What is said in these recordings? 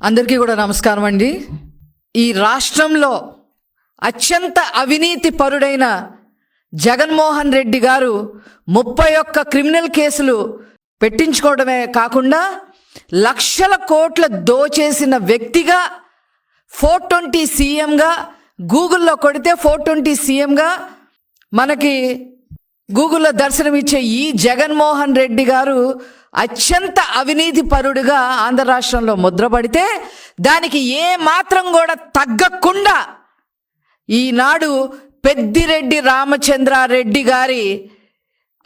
అందరికీ కూడా నమస్కారం అండి. ఈ రాష్ట్రంలో అత్యంత అవినీతి పరుడైన జగన్మోహన్ రెడ్డి గారు ముప్పై ఒక్క క్రిమినల్ కేసులు పెట్టించుకోవడమే కాకుండా లక్షల కోట్ల దోచేసిన వ్యక్తిగా ఫోర్ ట్వంటీ సీఎంగా గూగుల్లో కొడితే ఫోర్ ట్వంటీ సీఎంగా మనకి గూగుల్లో దర్శనమిచ్చే ఈ జగన్మోహన్ రెడ్డి గారు అత్యంత అవినీతి పరుడుగా ఆంధ్ర రాష్ట్రంలో ముద్రపడితే దానికి ఏ మాత్రం కూడా తగ్గకుండా ఈనాడు పెద్దిరెడ్డి రామచంద్రారెడ్డి గారి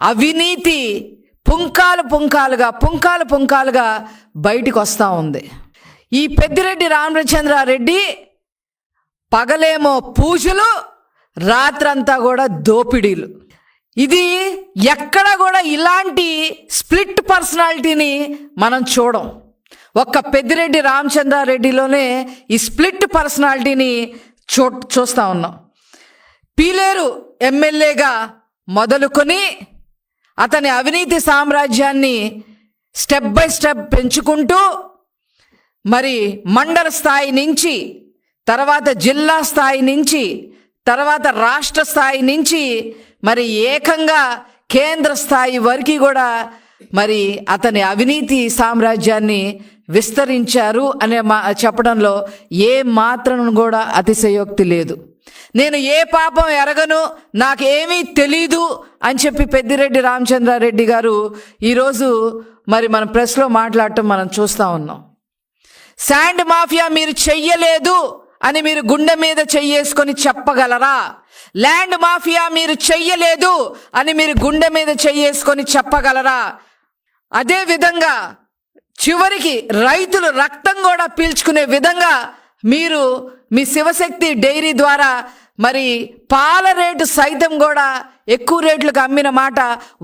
అవినీతి పుంకాలు పుంకాలుగా పుంకాలు పుంకాలుగా బయటికి వస్తూ ఉంది. ఈ పెద్దిరెడ్డి రామచంద్రారెడ్డి పగలేమో పూజలు రాత్రంతా కూడా దోపిడీలు. ఇది ఎక్కడ కూడా ఇలాంటి స్ప్లిట్ పర్సనాలిటీని మనం చూడం. ఒక్క పెద్దిరెడ్డి రామచంద్రారెడ్డిలోనే ఈ స్ప్లిట్ పర్సనాలిటీని చూ చూస్తూ ఉన్నాం. పీలేరు ఎమ్మెల్యేగా మొదలుకొని అతని అవినీతి సామ్రాజ్యాన్ని స్టెప్ బై స్టెప్ పెంచుకుంటూ మరి మండల స్థాయి నుంచి తర్వాత జిల్లా స్థాయి నుంచి తర్వాత రాష్ట్ర స్థాయి నుంచి మరి ఏకంగా కేంద్ర స్థాయి వరకు కూడా మరి అతని అవినీతి సామ్రాజ్యాన్ని విస్తరించారు అనే మా చెప్పడంలో ఏ మాత్రం కూడా అతిశయోక్తి లేదు. నేను ఏ పాపం ఎరగను నాకేమీ తెలీదు అని చెప్పి పెద్దిరెడ్డి రామచంద్రారెడ్డి గారు ఈరోజు మరి మన ప్రెస్లో మాట్లాడటం మనం చూస్తూ ఉన్నాం. శాండ్ మాఫియా మీరు చెయ్యలేదు అని మీరు గుండె మీద చెయ్యేసుకొని చెప్పగలరా? ల్యాండ్ మాఫియా మీరు చెయ్యలేదు అని మీరు గుండె మీద చెయ్యేసుకొని చెప్పగలరా? అదే విధంగా చివరికి రైతులు రక్తం కూడా పీల్చుకునే విధంగా మీరు మీ శివశక్తి డైరీ ద్వారా మరి పాల రేటు సైతం కూడా ఎక్కువ రేట్లకు అమ్మిన మాట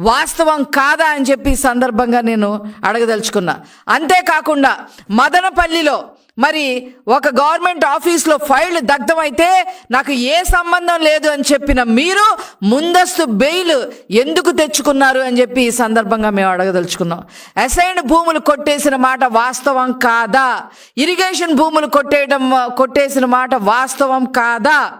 వాస్తవం కాదా అని చెప్పి సందర్భంగా నేను అడగదలుచుకున్నా. అంతేకాకుండా మదనపల్లిలో మరి ఒక గవర్నమెంట్ ఆఫీస్లో ఫైల్ దగ్ధమైతే నాకు ఏ సంబంధం లేదు అని చెప్పిన మీరు ముందస్తు బెయిల్ ఎందుకు తెచ్చుకున్నారు అని చెప్పి ఈ సందర్భంగా మేము అడగదలుచుకున్నాం. అసైన్డ్ భూములు కొట్టేసిన మాట వాస్తవం కాదా? ఇరిగేషన్ భూములు కొట్టేయడం కొట్టేసిన మాట వాస్తవం కాదా?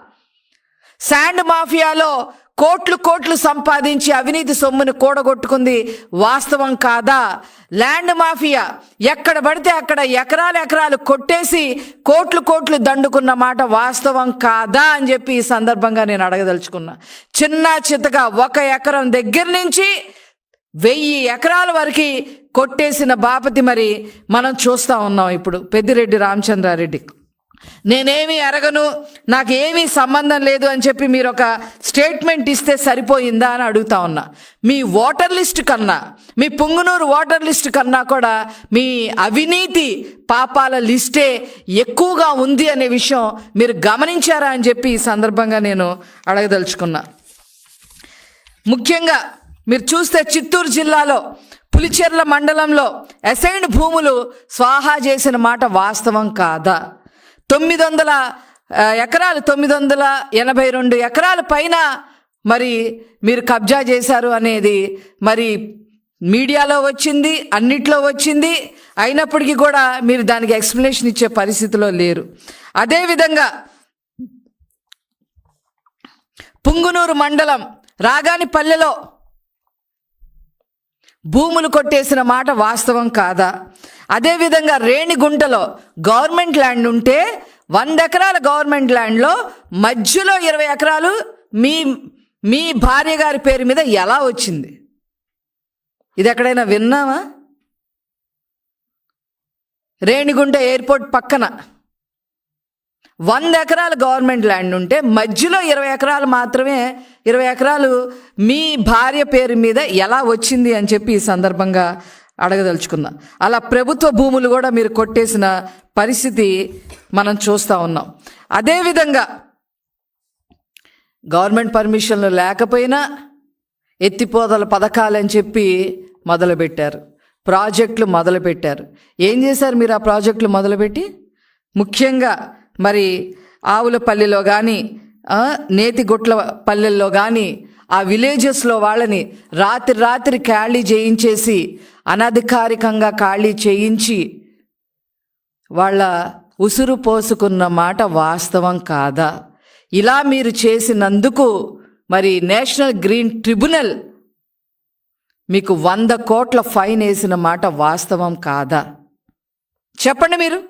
శాండ్ మాఫియాలో కోట్లు కోట్లు సంపాదించి అవినీతి సొమ్ముని కూడగొట్టుకుంది వాస్తవం కాదా? ల్యాండ్ మాఫియా ఎక్కడ పడితే అక్కడ ఎకరాలు ఎకరాలు కొట్టేసి కోట్లు కోట్లు దండుకున్న మాట వాస్తవం కాదా అని చెప్పి ఈ సందర్భంగా నేను అడగదలుచుకున్నా. చిన్న చిత్తగా ఒక ఎకరం దగ్గర నుంచి వెయ్యి ఎకరాల వరకు కొట్టేసిన బాపతి మరి మనం చూస్తూ ఉన్నాం ఇప్పుడు. పెద్దిరెడ్డి రామచంద్రారెడ్డి. నేనేమి అరగను నాకు ఏమీ సంబంధం లేదు అని చెప్పి మీరు ఒక స్టేట్మెంట్ ఇస్తే సరిపోయిందా అని అడుగుతా ఉన్నా. మీ ఓటర్ లిస్ట్ కన్నా మీ పుంగునూరు ఓటర్ లిస్ట్ కన్నా కూడా మీ అవినీతి పాపాల లిస్టే ఎక్కువగా ఉంది అనే విషయం మీరు గమనించారా అని చెప్పి ఈ సందర్భంగా నేను అడగదలుచుకున్నా. ముఖ్యంగా మీరు చూస్తే చిత్తూరు జిల్లాలో పులిచెర్ల మండలంలో అసైన్డ్ భూములు స్వాహా చేసిన మాట వాస్తవం కాదా? తొమ్మిది వందల ఎకరాలు తొమ్మిది వందల ఎనభై రెండు ఎకరాల పైన మరి మీరు కబ్జా చేశారు అనేది మరి మీడియాలో వచ్చింది అన్నిట్లో వచ్చింది. అయినప్పటికీ కూడా మీరు దానికి ఎక్స్ప్లెనేషన్ ఇచ్చే పరిస్థితిలో లేరు. అదేవిధంగా పుంగునూరు మండలం రాగానిపల్లెలో భూములు కొట్టేసిన మాట వాస్తవం కాదా? అదేవిధంగా రేణిగుంటలో గవర్నమెంట్ ల్యాండ్ ఉంటే వంద ఎకరాల గవర్నమెంట్ ల్యాండ్లో మధ్యలో ఇరవై ఎకరాలు మీ మీ భార్య గారి పేరు మీద ఎలా వచ్చింది? ఇది ఎక్కడైనా విన్నామా రేణిగుంట ఎయిర్పోర్ట్ పక్కన వంద ఎకరాల గవర్నమెంట్ ల్యాండ్ ఉంటే మధ్యలో ఇరవై ఎకరాలు మాత్రమే ఇరవై ఎకరాలు మీ భార్య పేరు మీద ఎలా వచ్చింది అని చెప్పి ఈ సందర్భంగా అడగదలుచుకున్నా. అలా ప్రభుత్వ భూములు కూడా మీరు కొట్టేసిన పరిస్థితి మనం చూస్తూ ఉన్నాం. అదేవిధంగా గవర్నమెంట్ పర్మిషన్లు లేకపోయినా ఎత్తిపోతల పథకాలని చెప్పి మొదలుపెట్టారు. ప్రాజెక్టులు మొదలుపెట్టారు. ఏం చేశారు మీరు ఆ ప్రాజెక్టులు మొదలుపెట్టి? ముఖ్యంగా మరి ఆవులపల్లిలో కానీ నేతిగుట్ల పల్లెల్లో కానీ ఆ విలేజెస్లో వాళ్ళని రాత్రి రాత్రి ఖాళీ చేయించేసి అనధికారికంగా ఖాళీ చేయించి వాళ్ళ ఉసురు పోసుకున్న మాట వాస్తవం కాదా? ఇలా మీరు చేసినందుకు మరి నేషనల్ గ్రీన్ ట్రిబ్యునల్ మీకు వంద కోట్ల ఫైన్ వేసిన మాట వాస్తవం కాదా? చెప్పండి మీరు.